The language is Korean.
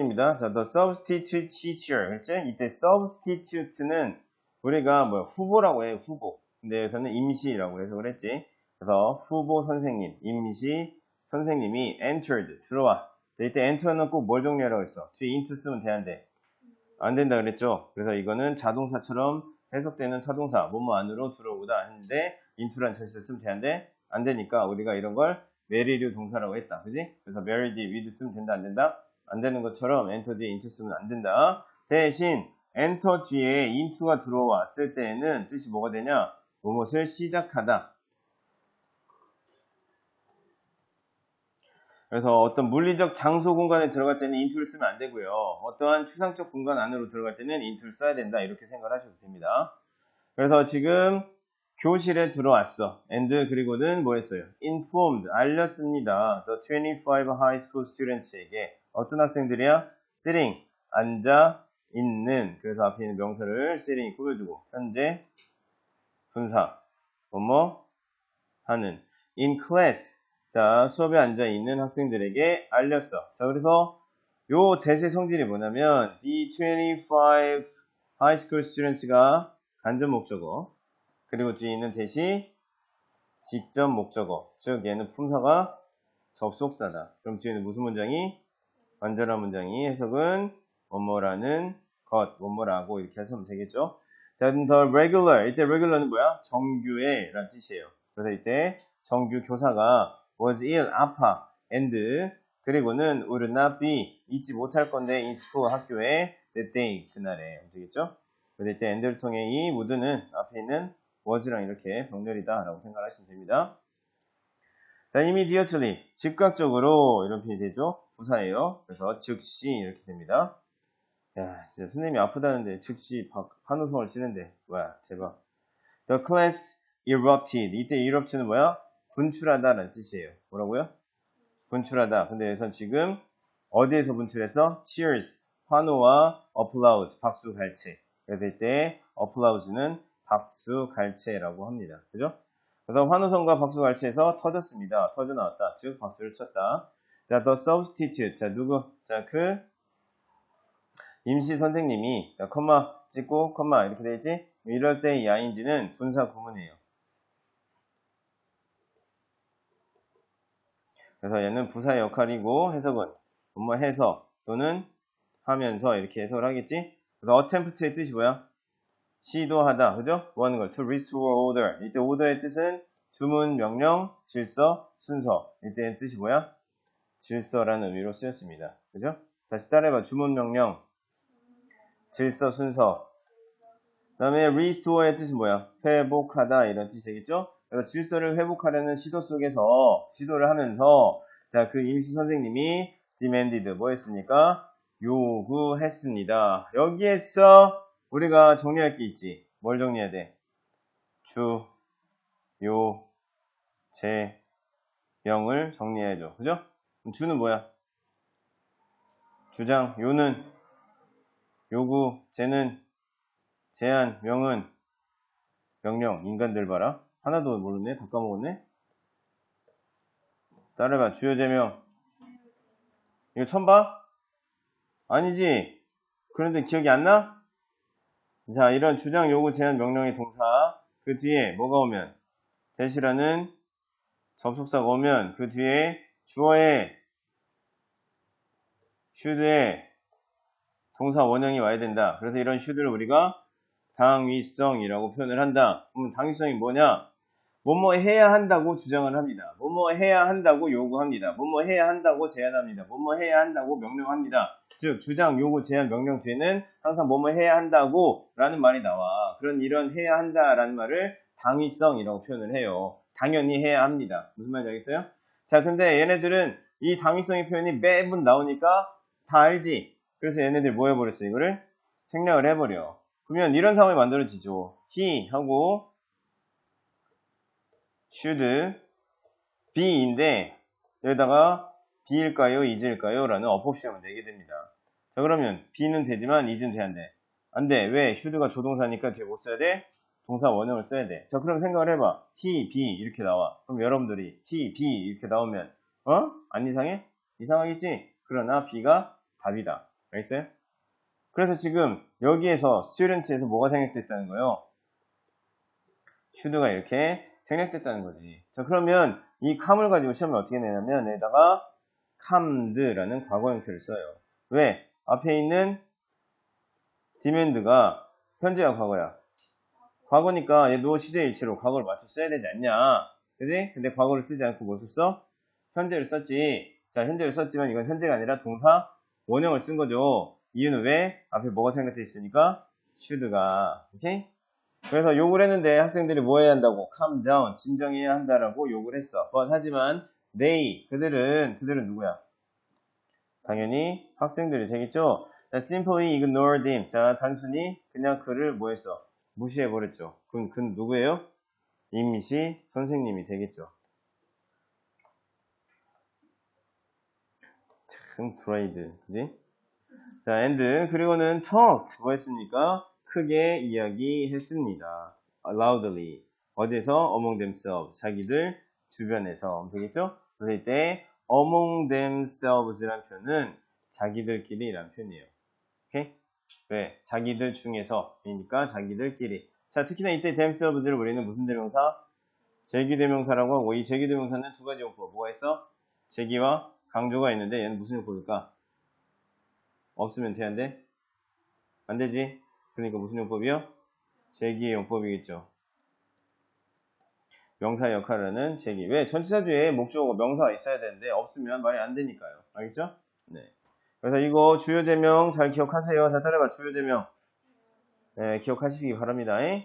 입니다. 자, the substitute teacher. 그렇지? 이때 substitute는 우리가 뭐 후보라고 해요, 후보. 근데 여기서는 임시라고 해서 그랬지. 그래서 후보 선생님, 임시 선생님이 entered, 들어와. 자, 이때 enter는 꼭 뭘 정리하라고 했어? 뒤에 into 쓰면 되는데. 안 된다 그랬죠? 그래서 이거는 자동사처럼 해석되는 타동사, 뭐뭐 안으로 들어오다 했는데, into란 전치사 쓰면 되는데, 안 되니까 우리가 이런 걸 mary류 동사라고 했다. 그지? 그래서 뒤에 with 쓰면 된다, 안 된다? 안 되는 것처럼 enter 뒤에 into 쓰면 안 된다. 대신 enter 뒤에 into가 들어왔을 때에는 뜻이 뭐가 되냐? 무엇을 시작하다. 그래서 어떤 물리적 장소 공간에 들어갈 때는 into를 쓰면 안 되고요. 어떠한 추상적 공간 안으로 들어갈 때는 into를 써야 된다. 이렇게 생각을 하셔도 됩니다. 그래서 지금 교실에 들어왔어. and 그리고는 뭐 했어요? informed, 알렸습니다. the 25 high school students에게 어떤 학생들이야? sitting, 앉아 있는 그래서 앞에 있는 명사를 sitting이 꾸며주고 현재 분사 뭐뭐 하는 in class 자 수업에 앉아 있는 학생들에게 알렸어. 자 그래서 요 대세 성질이 뭐냐면 the 25 high school students가 간접 목적어 그리고 뒤에 있는 대시 직접 목적어 즉 얘는 품사가 접속사다. 그럼 뒤에는 무슨 문장이 완전한 문장이 해석은 뭐뭐라는 것, 뭐뭐라고 이렇게 하시면 되겠죠. 자, the regular. 이때 regular는 뭐야? 정규의 라는 뜻이에요. 그래서 이때 정규 교사가 was ill, 아파, and 그리고는 would not be, 있지 못할 건데 in school, 학교에 that day, 그날에. 되겠죠? 그래서 이때 and를 통해 이 would는 앞에 있는 was랑 이렇게 병렬이다 라고 생각하시면 됩니다. 자, immediately, 즉각적으로 이런 표현이 되죠. 부사예요. 그래서 즉시 이렇게 됩니다. 야, 진짜 선생님이 아프다는데 즉시 박- 한우성을 치는데 뭐야 대박. The class erupted. 이때 erupt는 뭐야? 분출하다라는 뜻이에요. 뭐라고요? 분출하다. 근데 여기서 지금 어디에서 분출해서? Cheers. 환호와 applause. 박수 갈채. 그래서 이때 applause는 박수 갈채라고 합니다. 그죠? 그래서 환호성과 박수 갈채에서 터졌습니다. 터져 나왔다. 즉 박수를 쳤다. 자, the substitute. 자, 누구? 자, 그 임시 선생님이 자, 컴마 찍고 컴마 이렇게 되지? 이럴 때 이 ing는 분사 구문이에요. 그래서 얘는 부사의 역할이고 해석은 뭐뭐 해서 또는 하면서 이렇게 해석을 하겠지? 그래서 attempt의 뜻이 뭐야? 시도하다, 그죠? 뭐 하는 걸? to restore order. 이때 order의 뜻은 주문, 명령, 질서, 순서. 이때의 뜻이 뭐야? 질서라는 의미로 쓰였습니다. 그죠? 다시 따라해봐. 주문, 명령, 질서, 순서. 그 다음에 restore의 뜻이 뭐야? 회복하다 이런 뜻이 되겠죠? 그래서 질서를 회복하려는 시도 속에서 시도를 하면서 자 그 임시 선생님이 demanded 뭐 했습니까? 요구했습니다. 여기에서 우리가 정리할 게 있지. 뭘 정리해야 돼? 주, 요, 제, 명을 정리해야죠. 그죠? 주는 뭐야? 주장, 요는 요구, 제는 제한, 명은 명령, 인간들 봐라. 하나도 모르네? 다 까먹었네? 따라가, 주요, 제명. 이거 처음 봐? 아니지? 그런데 기억이 안 나? 자, 이런 주장, 요구, 제한, 명령의 동사. 그 뒤에 뭐가 오면? 대시라는 접속사가 오면 그 뒤에 주어의 should의 동사 원형이 와야 된다. 그래서 이런 should를 우리가 당위성이라고 표현을 한다. 그럼 당위성이 뭐냐? 뭐뭐 해야 한다고 주장을 합니다. 뭐뭐 해야 한다고 요구합니다. 뭐뭐 해야 한다고 제안합니다. 뭐뭐 해야 한다고 명령합니다. 즉 주장, 요구, 제안, 명령 뒤에는 항상 뭐뭐 해야 한다고 라는 말이 나와. 그런 이런 해야 한다라는 말을 당위성이라고 표현을 해요. 당연히 해야 합니다. 무슨 말인지 알겠어요? 자, 근데 얘네들은 이 당위성의 표현이 매번 나오니까 다 알지? 그래서 얘네들 뭐 해버렸어? 이거를 생략을 해버려. 그러면 이런 상황이 만들어지죠. he 하고 should be인데 여기다가 be일까요? is일까요? 라는 어법 시험을 내게 됩니다. 자 그러면 be는 되지만 is는 돼야 안 돼. 안 돼. 왜? should가 조동사니까 뒤에 못 써야 돼? 동사 원형을 써야 돼. 자 그럼 생각을 해봐. he, be 이렇게 나와. 그럼 여러분들이 he, be 이렇게 나오면 어? 안 이상해? 이상하겠지? 그러나 be가 답이다. 알겠어요? 그래서 지금 여기에서 students에서 뭐가 생략됐다는 거예요? should가 이렇게 생략됐다는 거지. 자, 그러면 이 come을 가지고 시험에 어떻게 내냐면 여기다가 comed라는 과거 형태를 써요. 왜? 앞에 있는 demand가 현재와 과거야. 과거니까 얘도 시제 일치로 과거를 맞춰 써야 되지 않냐. 그지? 근데 과거를 쓰지 않고 뭐 썼어? 현재를 썼지. 자, 현재를 썼지만 이건 현재가 아니라 동사 원형을 쓴 거죠. 이유는 왜? 앞에 뭐가 생각돼 있으니까 should가. 오케이? 그래서 욕을 했는데 학생들이 뭐 해야 한다고? calm down. 진정해야 한다라고 욕을 했어. 하지만 they 그들은 그들은 누구야? 당연히 학생들이 되겠죠. 자, simply ignored him. 자, 단순히 그냥 그를 뭐 했어? 무시해 버렸죠. 그럼 그 누구예요? 임시 선생님이 되겠죠. 참 드라이드, 그지? 자, and 그리고는 talked 뭐 했습니까? 크게 이야기했습니다. loudly 어디서? among themselves 자기들 주변에서 되겠죠? 그럴 때 among themselves라는 표현은 자기들끼리라는 표현이에요. 오케이? 왜? 자기들 중에서 이니까 자기들끼리. 자, 특히나 이때 themselves를 우리는 무슨 대명사? 제기대명사라고 하고 이 제기대명사는 두 가지 용법. 뭐가 있어? 제기와 강조가 있는데 얘는 무슨 용법일까? 없으면 돼야 안 돼? 안 되지? 그러니까 무슨 용법이요? 제기의 용법이겠죠. 명사의 역할을 하는 제기. 왜? 전치사 뒤에 목적어 명사가 있어야 되는데 없으면 말이 안 되니까요. 알겠죠? 네. 그래서 이거 주요 제명 잘 기억하세요. 자, 따라봐. 주요 제명. 네, 기억하시기 바랍니다. 잉?